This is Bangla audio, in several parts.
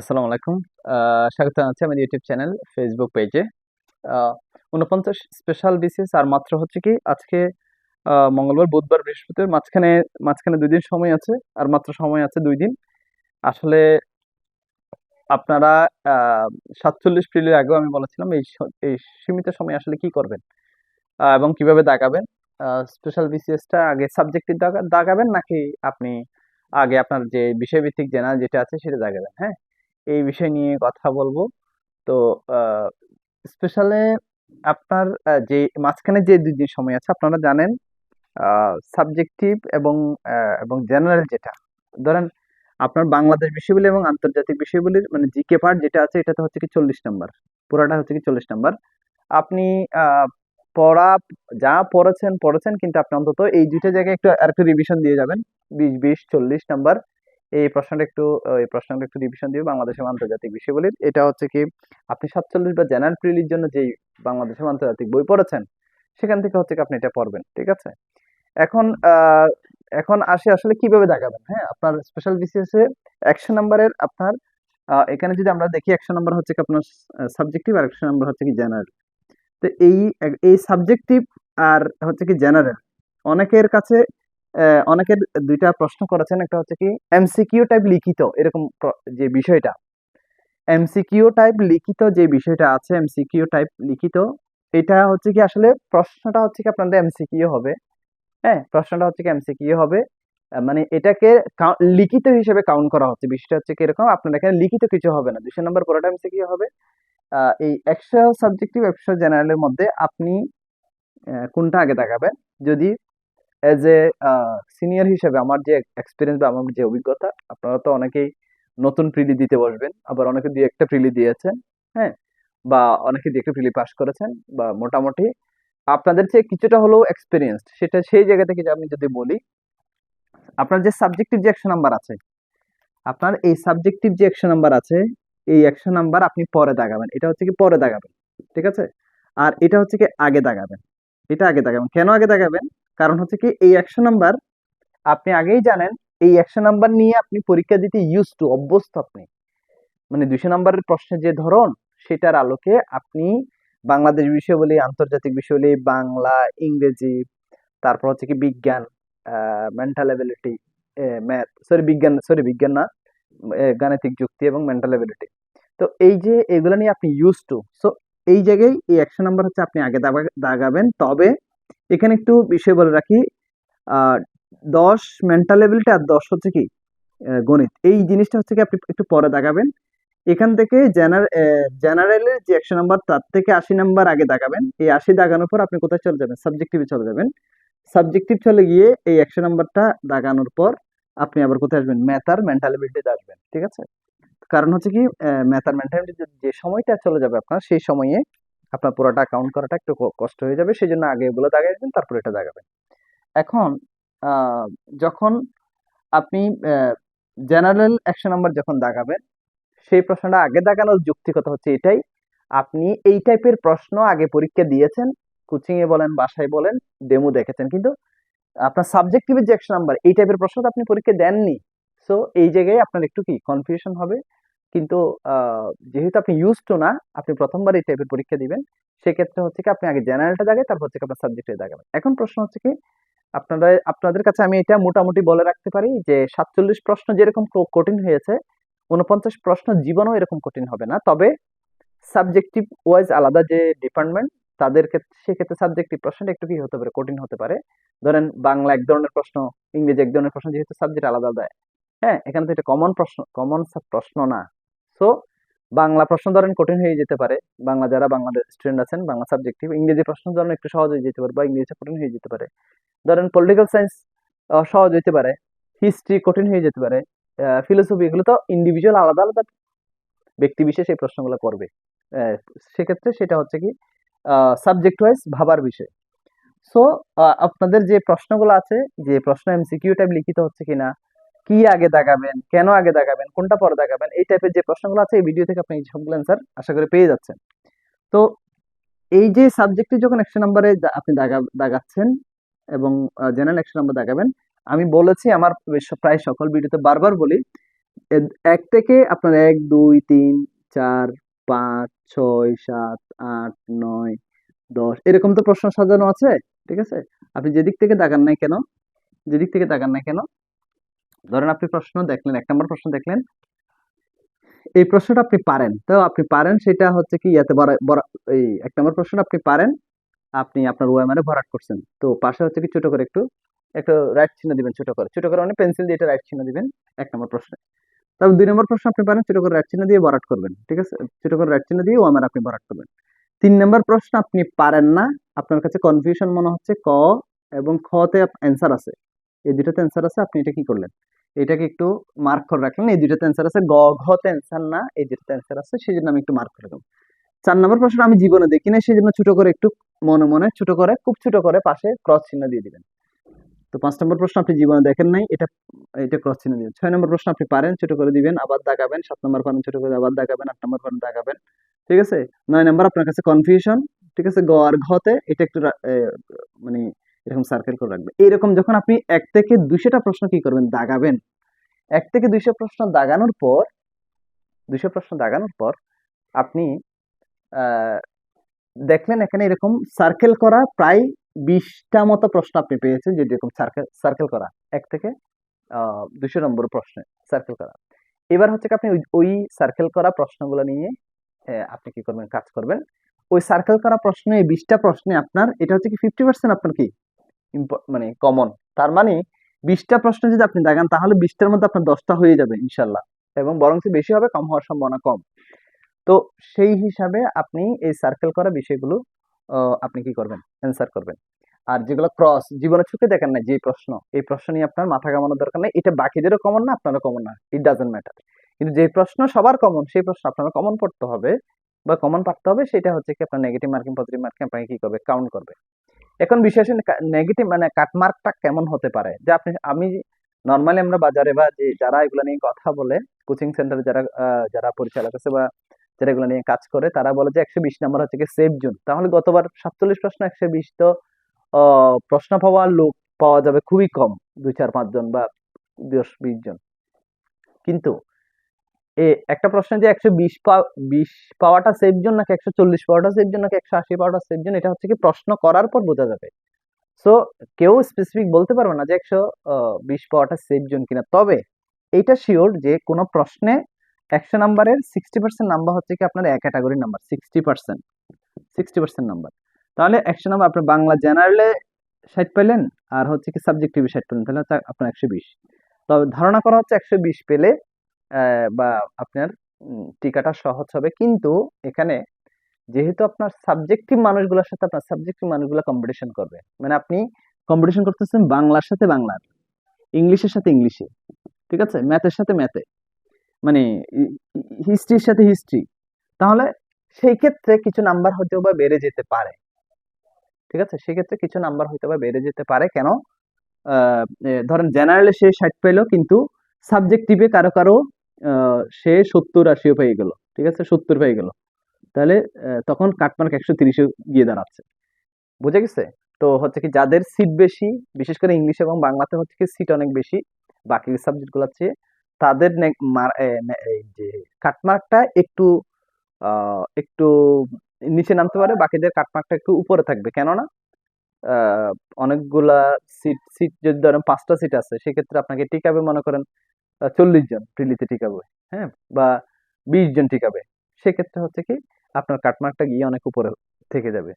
আসসালামু আলাইকুম। স্বাগত জানাচ্ছি আমার ইউটিউব চ্যানেল ফেসবুক পেজে উনপঞ্চাশ স্পেশাল বিসিএস আর মাত্র হচ্ছে কি, আজকে মঙ্গলবার, বুধবার, বৃহস্পতিবার, মাঝখানে মাঝখানে দুই দিন সময় আছে, আর মাত্র সময় আছে দুই দিন। আসলে আপনারা সাতচল্লিশ প্রিলির আগেও আমি বলেছিলাম, এই এই সীমিত সময় আসলে কি করবেন? এবং কীভাবে দাগাবেন? স্পেশাল বিসিএসটা আগে সাবজেক্টিভ দাগাবেন নাকি আপনি আগে আপনার যে বিষয়ভিত্তিক জেনারেল যেটা আছে সেটা দাগাবেন? হ্যাঁ? এই বিষয় নিয়ে কথা বলব। তো স্পেশালে আপনার যে, মাঝখানে যে দুই সময় আছে, আপনারা জানেন সাবজেক্টিভ এবং এবং জেনারেল যেটা। ধরেন, আপনার বাংলাদেশ বিষয়গুলি এবং আন্তর্জাতিক বিষয়গুলির মানে জিকে পার্ট যেটা আছে এটা তো হচ্ছে কি চল্লিশ নাম্বার পুরাটা হচ্ছে কি চল্লিশ নাম্বার আপনি পড়া, যা পড়েছেন পড়েছেন, কিন্তু আপনি অন্তত এই দুইটা জায়গায় একটু, আর একটু রিভিশন দিয়ে যাবেন। বিশ বিশ, চল্লিশ নাম্বার এই প্রশ্নটা একটু এই প্রশ্নটা একটু রিভিশন দিয়ে বাংলাদেশের আন্তর্জাতিক বিষয়গুলির এটা হচ্ছে কি, আপনি সাতচল্লিশ বা জেনারেল প্রিলির জন্য যেই বাংলাদেশের আন্তর্জাতিক বই পড়েছেন, সেখান থেকে হচ্ছে কি আপনি এটা পড়বেন, ঠিক আছে? এখন এখন আসে আসলে কীভাবে দেখাবেন হ্যাঁ? আপনার স্পেশাল বিসিএস এ একশো নাম্বারের আপনার এখানে যদি আমরা দেখি একশো নাম্বার হচ্ছে কি আপনার সাবজেক্টিভ আর একশো নাম্বার হচ্ছে কি জেনারেল তো এই এই সাবজেক্টিভ আর হচ্ছে কি জেনারেল অনেকের কাছে অনেকের দুইটা প্রশ্ন করেছেন। একটা হচ্ছে কি এমসিকিউ টাইপ লিখিত, এরকম যে বিষয়টা। এমসিকিউ টাইপ লিখিত যে বিষয়টা আছে এমসিকিউ টাইপ লিখিত, এটা হচ্ছে কি আসলে প্রশ্নটা হচ্ছে কি আপনাদের এমসিকিউ হবে। হ্যাঁ প্রশ্নটা হচ্ছে কি এমসিকিউ হবে। মানে এটাকে লিখিত হিসেবে কাউন্ট করা হচ্ছে। বিষয়টা হচ্ছে কি এরকম, আপনার এখানে লিখিত কিছু হবে না। দুশো নম্বর পুরোটা এমসিকিউ হবে। এই একশো সাবজেক্টিভ একশো জেনারেলের মধ্যে আপনি কোনটা আগে দেখাবেন? যদি এজ এ সিনিয়র হিসেবে আমার যে এক্সপিরিয়েন্স বা আমার যে অভিজ্ঞতা, আপনারা তো অনেকেই নতুন প্রিলি দিতে বসবেন, আবার অনেকে দুই একটা প্রিলি দিয়েছেন হ্যাঁ? বা অনেকে দুই একটা প্রিলি পাস করেছেন, বা মোটামুটি আপনাদের চেয়ে কিছুটা হলেও এক্সপিরিয়েন্স সেটা সেই জায়গা থেকে আমি যদি বলি, আপনার যে সাবজেক্টিভ যে একশো নাম্বার আছে, আপনার এই সাবজেক্টিভ যে একশো নাম্বার আছে, এই একশো নাম্বার আপনি পরে দাগাবেন, এটা হচ্ছে কি পরে দাগাবেন, ঠিক আছে? আর এটা হচ্ছে কি আগে দাগাবেন, এটা আগে দাগাবেন, কেন আগে দাগাবেন? কারণ হচ্ছে কি এই একশো নাম্বার আপনি আগেই জানেন, এই একশো নাম্বার নিয়ে আপনি পরীক্ষা দিতে ইউজ টু অভ্যস্ত আপনি। মানে দুশো নাম্বারের প্রশ্নের যে ধরন, সেটার আলোকে আপনি বাংলাদেশ বিষয় বলি আন্তর্জাতিক বিষয় বলি বাংলা ইংরেজি, তারপর হচ্ছে কি বিজ্ঞান মেন্টাল এবিলিটি ম্যাথ সরি বিজ্ঞান সরি বিজ্ঞান না গাণিতিক যুক্তি এবং মেন্টাল এবিলিটি তো এই যে এগুলো নিয়ে আপনি ইউজ টু সো এই জায়গায় এই একশো নাম্বার হচ্ছে আপনি আগে দাগাবেন, তবে এখানে একটু বিষয় বলে রাখি দশ মেন্টাল এবিলিটি আর দশ হচ্ছে কি গণিত। এই জিনিসটা হচ্ছে কি, আপনি একটু পরে দেখাবেন। এখান থেকে জেনারেলের যে একশো নাম্বার তার থেকে আশি নাম্বার আগে দাগাবেন এই আশি দাগানোর পর আপনি কোথায় চলে যাবেন? সাবজেক্টিভে চলে যাবেন। সাবজেক্টিভ চলে গিয়ে এই একশো নাম্বারটা দাগানোর পর আপনি আবার কোথায় আসবেন? ম্যাথার মেন্টাল এবিলিটিতে আসবেন, ঠিক আছে? কারণ হচ্ছে কি ম্যাথার মেন্টালিটি যে সময়টা চলে যাবে আপনার, সেই সময়ে আপনার পুরোটা কাউন্ট করাটা একটু কষ্ট হয়ে যাবে সেই জন্য আগে এগুলো দাগাবেন তারপর এটা দাগাবেন। এখন যখন আপনি জেনারেল একশো নাম্বার যখন দাগাবেন, সেই প্রশ্নটা আগে দাগানোর যুক্তিকতা হচ্ছে এটাই, আপনি এই টাইপের প্রশ্ন আগে পরীক্ষা দিয়েছেন কোচিং এ বলেন, বাসায় বলেন ডেমো দেখেছেন, কিন্তু আপনার সাবজেক্টিভের যে একশো নাম্বার এই টাইপের প্রশ্ন তো আপনি পরীক্ষা দেননি। সো এই জায়গায় আপনার একটু কি কনফিউশন হবে কিন্তু যেহেতু আপনি ইউজ টু না, আপনি প্রথমবার এই টাইপের পরীক্ষা দিবেন, সেক্ষেত্রে হচ্ছে কি আপনি আগে জেনারেলটা দাগে তারপর হচ্ছে কি আপনার সাবজেক্টে দাগাবেন এখন প্রশ্ন হচ্ছে কি, আপনারা, আপনাদের কাছে আমি এটা মোটামুটি বলে রাখতে পারি যে, সাতচল্লিশ প্রশ্ন যেরকম কঠিন হয়েছে উনপঞ্চাশ প্রশ্ন জীবনেও এরকম কঠিন হবে না। তবে সাবজেক্টিভ ওয়াইজ আলাদা যে ডিপার্টমেন্ট তাদের ক্ষেত্রে সেক্ষেত্রে সাবজেক্টিভ প্রশ্নটা একটু কি হতে পারে, কঠিন হতে পারে। ধরেন বাংলা এক ধরনের প্রশ্ন, ইংরেজি এক ধরনের প্রশ্ন, যেহেতু সাবজেক্ট আলাদা আলাদা। হ্যাঁ এখানে তো এটা কমন প্রশ্ন কমন প্রশ্ন না। সো, বাংলা প্রশ্ন ধরেন কঠিন হয়ে যেতে পারে। বাংলা যারা বাংলাদেশ স্টুডেন্ট আছেন, বাংলা সাবজেক্টিভ ইংরেজি প্রশ্ন ধরেন একটু সহজ হয়ে যেতে পারে বা ইংরেজি কঠিন হয়ে যেতে পারে। ধরেন পলিটিক্যাল সায়েন্স সহজ হইতে পারে হিস্ট্রি কঠিন হয়ে যেতে পারে ফিলোসফি এগুলো তো ইন্ডিভিজুয়াল আলাদা আলাদা ব্যক্তি বিশেষ এই প্রশ্নগুলো করবে। সেক্ষেত্রে সেটা হচ্ছে কি সাবজেক্ট ওয়াইজ ভাবার বিষয়। সো আপনাদের যে প্রশ্নগুলো আছে, যে প্রশ্ন এমসিকিউ টাইপ লিখিত হচ্ছে কিনা কি আগে দাগাবেন কেন আগে দাগাবেন কোনটা পরে দাগাবেন এই টাইপের যে প্রশ্নগুলো আছে, এই ভিডিও থেকে আপনি সবগুলো অ্যান্সার আশা করি পেয়ে যাচ্ছেন। তো এই যে সাবজেক্টে যখন একশো নম্বরে আপনি দাগা এবং জেনারেল একশো নম্বর দাগাবেন, আমি বলেছি আমার প্রায় সকল ভিডিওতে বারবার বলি এক থেকে আপনার এক, দুই, তিন, চার, পাঁচ, ছয়, সাত, আট, নয়, দশ, এরকম তো প্রশ্ন সাজানো আছে, ঠিক আছে? আপনি যেদিক থেকে দাগান নাই কেন? যেদিক থেকে দাগান নাই কেন? ধরেন আপনি প্রশ্ন দেখলেন, এক নম্বর প্রশ্ন দেখলেন, এই প্রশ্নটা আপনি পারেন। তো আপনি পারেন সেটা হচ্ছে কি, ইয়াতে এই এক নম্বর প্রশ্নটা আপনি পারেন, আপনি আপনার ওএমআরে ভরাট করছেন। তো পাশে হচ্ছে কি, ছোট করে একটু একটু রাইট চিহ্ন দিবেন ছোট করে। ছোট করে মানে পেন্সিল দিয়ে রাইট চিহ্ন দিবেন এক নম্বর প্রশ্নে। তারপর দুই নম্বর প্রশ্ন আপনি পারেন, ছোট করে রাইট চিহ্ন দিয়ে ভরাট করবেন, ঠিক আছে? ছোট করে রাইট চিহ্ন দিয়ে ওএমআর আপনি ভরাট করবেন। তিন নম্বর প্রশ্ন আপনি পারেন না, আপনার কাছে কনফিউশন মনে হচ্ছে ক এবং খ তে অ্যান্সার আছে। এই দুটাতে অ্যান্সার আছে, আপনি এটা কি করলেন? এটাকে একটু মার্ক করে রাখলেন, এই দুটাতে অ্যান্সার আছে, গ, ঘ অ্যান্সার না, এই দুটাতে অ্যান্সার আছে সেই জন্য আমি একটু মার্ক করে দেবো। চার নম্বর প্রশ্ন, আমি জীবনে দেখি না সেই জন্য ছোট করে একটু মনে মনে, ছোট করে, খুব ছোট করে পাশে ক্রস চিহ্ন দিয়ে দিবেন। তো পাঁচ নম্বর প্রশ্ন, আপনি জীবনে দেখেন নাই, এটা এটা ক্রস চিহ্ন দিবেন। ছয় নম্বর প্রশ্ন, আপনি পারেন, ছোট করে দিবেন, আবার দাগাবেন সাত নম্বর পারেন, ছোট করে আবার দাগাবেন আট নম্বর পারেন দাগাবেন ঠিক আছে? নয় নম্বর আপনার কাছে কনফিউশন ঠিক আছে? গ আর ঘতে এটা একটু মানে এরকম সার্কেল করে রাখবেন এইরকম যখন আপনি এক থেকে দুইশোটা প্রশ্ন কি করবেন? দাগাবেন। এক থেকে দুইশো প্রশ্ন দাগানোর পর, দুইশো প্রশ্ন দাগানোর পর আপনি দেখলেন এখানে এরকম সার্কেল করা প্রায় বিশটা মতো প্রশ্ন আপনি পেয়েছেন যে এরকম সার্কেল সার্কেল করা। এক থেকে দুশো নম্বর প্রশ্নে সার্কেল করা। এবার হচ্ছে আপনি ওই- সার্কেল করা প্রশ্নগুলো নিয়ে আপনি কি করবেন? কাজ করবেন। ওই সার্কেল করা প্রশ্নে বিশটা প্রশ্নে আপনার, এটা হচ্ছে কি ফিফটি পার্সেন্ট আপনার কি? মানে কমন তার মানে বিশটা প্রশ্ন যদি আপনি দাগান তাহলে বিশটার মধ্যে আপনার দশটা হয়ে যাবে ইনশাল্লাহ এবং বরং বেশি হবে, কম হওয়ার সম্ভাবনা কম। তো সেই হিসাবে আপনি এই সার্কেল করা বিষয়গুলো আপনি কি করবেন? অ্যান্সার করবেন। আর যেগুলো ক্রস জীবনে চোখে দেখেন না, যে প্রশ্ন, এই প্রশ্ন নিয়ে আপনার মাথা কামানোর দরকার নেই। এটা বাকিদেরও কমন না, আপনারও কমন না। ইট ডাজেন্ট ম্যাটার কিন্তু যে প্রশ্ন সবার কমন সেই প্রশ্ন আপনারা কমন পড়তে হবে, বা কমন পাঠতে হবে, সেটা হচ্ছে কি আপনার নেগেটিভ মার্কিং পজিটিভ মার্কিং আপনাকে কি করবে? কাউন্ট করবে। এখন বিশেষ নেগেটিভ মানে কাটমার্কটা কেমন হতে পারে? যে আপনি, আমি নর্মালি আমরা বাজারে বা যে, যারা এগুলো নিয়ে কথা বলে কোচিং সেন্টারে যারা যারা পরিচালক আছে বা যারা এগুলো নিয়ে কাজ করে, তারা বলে যে একশো বিশ নাম্বার হচ্ছে কি সেফ জোন তাহলে গতবার সাতচল্লিশ প্রশ্ন একশো বিশ তো প্রশ্ন পাওয়ার লোক পাওয়া যাবে খুবই কম, দুই চার পাঁচজন বা দশ বিশ জন। কিন্তু এ, একটা প্রশ্ন যে একশো বিশ বিশ পাওয়াটা সেফ জোন নাকি একশো চল্লিশ পাওয়াটা সেফ জোন নাকি একশো আশি পাওয়াটা সেফ জোন এটা হচ্ছে কি প্রশ্ন করার পর বোঝা যাবে। সো কেউ স্পেসিফিক বলতে পারবে না যে একশো বিশ পাওয়াটা সেফ জোন কিনা। তবে, এইটা শিওর যে কোনো প্রশ্নে একশো নাম্বারের সিক্সটি পার্সেন্ট নাম্বার হচ্ছে কি আপনার এক ক্যাটাগরির number sixty percent sixty percent number তাহলে একশো নাম্বার আপনি বাংলা জেনারেলে ষাট পেলেন, আর হচ্ছে কি সাবজেক্টিভে ষাট পেলেন, তাহলে আপনার একশো বিশ। তবে ধারণা করা হচ্ছে একশো বিশ পেলে বা আপনার টিকাটা সহজ হবে। কিন্তু এখানে যেহেতু আপনার সাবজেক্টিভ মানুষগুলোর সাথে আপনার সাবজেক্টিভ মানুষগুলো কম্পিটিশন করবে। মানে আপনি কম্পিটিশন করতেছেন বাংলার সাথে বাংলার ইংলিশের সাথে ইংলিশে, ঠিক আছে? ম্যাথের সাথে ম্যাথে মানে হিস্ট্রির সাথে হিস্ট্রি। তাহলে সেই ক্ষেত্রে কিছু নাম্বার হয়তো বা বেড়ে যেতে পারে। ঠিক আছে? সেক্ষেত্রে কিছু নাম্বার হয়তো বা বেড়ে যেতে পারে। কেন? ধরেন জেনারেলে সে ষাট পেল, কিন্তু সাবজেক্টিভে কারও কারও সে সত্তর আশিও পেয়ে গেল, ঠিক আছে? সত্তর পেয়ে গেল। তাহলে তখন কাটমার্ক একশো তিরিশে গিয়ে দাঁড়াচ্ছে। বুঝে গেছে? তো হচ্ছে কি, যাদের সিট বেশি, বিশেষ করে ইংলিশ এবং বাংলাতে হচ্ছে কি সিট অনেক বেশি, বাকি সাবজেক্টগুলো চেয়ে তাদের যে কাটমার্কটা একটু একটু নিচে নামতে পারে, বাকিদের কাটমার্কটা একটু উপরে থাকবে। কেননা অনেকগুলা সিট সিট যদি ধরেন পাঁচটা সিট আছে, সেক্ষেত্রে আপনাকে টিকাবে মনে করেন চল্লিশ জন প্রিলিতে টিকাবে হ্যাঁ? বা বিশ জন টিকাবে সেক্ষেত্রে হচ্ছে কি, আপনার কাটমার্কটা গিয়ে অনেক উপরে থেকে যাবে।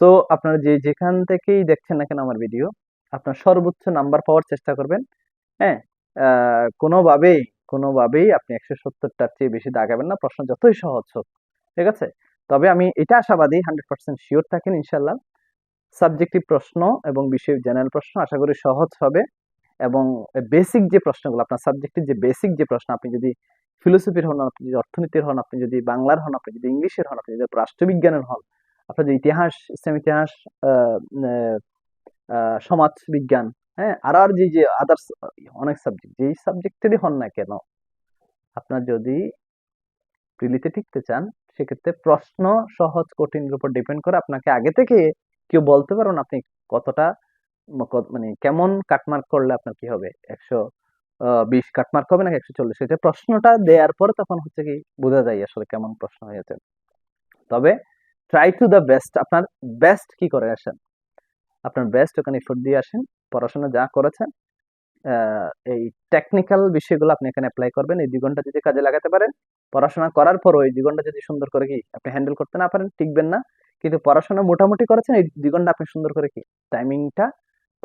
সো আপনারা যে যেখান থেকেই দেখছেন না কেন আমার ভিডিও আপনার সর্বোচ্চ নাম্বার পাওয়ার চেষ্টা করবেন হ্যাঁ? কোনোভাবেই কোনোভাবেই আপনি একশো সত্তরটার চেয়ে বেশি দাগাবেন না, প্রশ্ন যতই সহজ হোক, ঠিক আছে? তবে আমি এটা আশাবাদী হান্ড্রেড পার্সেন্ট শিওর থাকেন ইনশাল্লাহ সাবজেক্টিভ প্রশ্ন এবং বিষয় জেনারেল প্রশ্ন আশা করি সহজ হবে। এবং বেসিক যে প্রশ্নগুলো, আপনার সাবজেক্টের যে বেসিক যে প্রশ্ন, আপনি যদি ফিলোসফির হন, আপনি যদি অর্থনীতির হন, আপনি যদি বাংলার হন, আপনি যদি ইংলিশের হন, আপনি যদি রাষ্ট্রবিজ্ঞানের হন, আপনার যে ইতিহাস ইসলাম ইতিহাস সমাজ বিজ্ঞান হ্যাঁ আর আর যে যে আদার্স অনেক সাবজেক্ট যেই সাবজেক্টেরই হন না কেন, আপনার যদি প্রিলিতে টিকতে চান, সেক্ষেত্রে প্রশ্ন সহজ, কঠিনের উপর ডিপেন্ড করে আপনাকে আগে থেকে কেউ বলতে পারবেন আপনি কতটা মানে কেমন কাটমার্ক করলে আপনার কি হবে? একশো বিশ কাটমার্ক হবে নাকি একশো চল্লিশ? এটা প্রশ্নটা দেওয়ার পরে তখন হচ্ছে কি বোঝা যায় আসলে কেমন প্রশ্ন হয়েছে। তবে ট্রাই টু দ্য বেস্ট আপনার বেস্ট কি করে আসেন? আপনার বেস্ট ওখানে এফোর্ট দিয়ে আসেন, পড়াশোনা যা করেছেন এই টেকনিক্যাল বিষয়গুলো আপনি এখানে অ্যাপ্লাই করবেন, এই দুই ঘণ্টা যদি কাজে লাগাতে পারেন, পড়াশোনা করার পর ওই দুই ঘণ্টা যদি সুন্দর করে কি আপনি হ্যান্ডেল করতে না পারেন, টিকবেন না। কিন্তু পড়াশোনা মোটামুটি করেছেন, এই দুই ঘণ্টা আপনি সুন্দর করে কি টাইমিংটা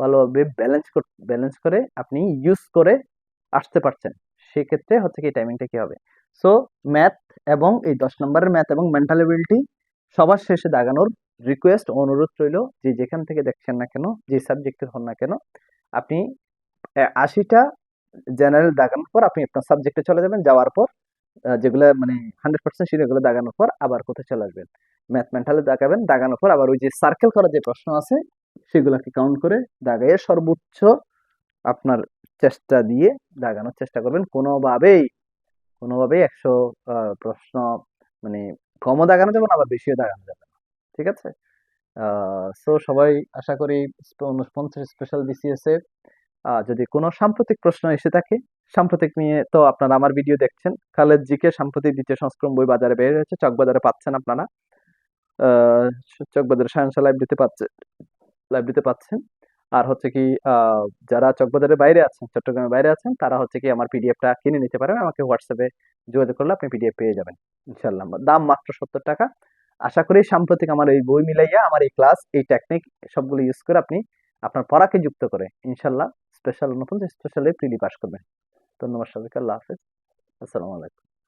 ভালোভাবে ব্যালেন্স ব্যালেন্স করে আপনি ইউজ করে আসতে পারছেন। সেক্ষেত্রে হচ্ছে কি টাইমিংটা কি হবে? সো ম্যাথ এবং এই দশ নম্বরের ম্যাথ এবং মেন্টাল এবিলিটি সবার শেষে দাগানোর রিকোয়েস্ট অনুরোধ রইল যে যেখান থেকে দেখছেন না কেন, যে সাবজেক্টের হন না কেন, আপনি আশিটা জেনারেল দাগানোর পর আপনি আপনার সাবজেক্টে চলে যাবেন, যাওয়ার পর যেগুলো মানে হান্ড্রেড পার্সেন্ট সেগুলো দাগানোর পর আবার কোথায় চলে আসবেন? ম্যাথ মেন্টালে দাগাবেন, দাগানোর পর আবার ওই যে সার্কেল করা যে প্রশ্ন আছে সেগুলোকে কাউন্ট করে দাগাইয়ে সর্বোচ্চ আপনার চেষ্টা দিয়ে দাগানোর চেষ্টা করবেন। কোনোভাবেই কোনোভাবেই একশো প্রশ্ন মানে কমও দাগানো যাবে না, আবার বেশিও দাগানো যাবে না। ঠিক আছে? সো সবাই আশা করি উনপঞ্চাশ স্পেশাল বিসিএস এ যদি কোনো সাম্প্রতিক প্রশ্ন এসে থাকে, সাম্প্রতিক নিয়ে তো আপনারা আমার ভিডিও দেখছেন। খালেদ জিকে সাম্প্রতিক দ্বিতীয় সংস্করণ বই বাজারে বের হয়েছে, চকবাজারে পাচ্ছেন আপনারা। চকবাজারে সায়েন্সা লাইব্রেরিতে পাচ্ছেন লাইব্রেরিতে পাচ্ছেন। আর হচ্ছে কি যারা চকবাজারের বাইরে আছেন, চট্টগ্রামের বাইরে আছেন, তারা হচ্ছে কি আমার পিডিএফটা কিনে নিতে পারেন। আমাকে হোয়াটসঅ্যাপে যোগাযোগ করলে আপনি পিডিএফ পেয়ে যাবেন ইনশাল্লাহ দাম মাত্র সত্তর টাকা। আশা করি সাম্প্রতিক আমার এই বই মিলাইয়া, আমার এই ক্লাস এই টেকনিক সবগুলো ইউজ করে আপনি আপনার পড়াকে যুক্ত করে ইনশাল্লাহ স্পেশাল নতুন স্পেশালে প্রিলি পাস করবেন। ধন্যবাদ সবাইকে, আল্লাহ হাফেজ। আসসালামু আলাইকুম।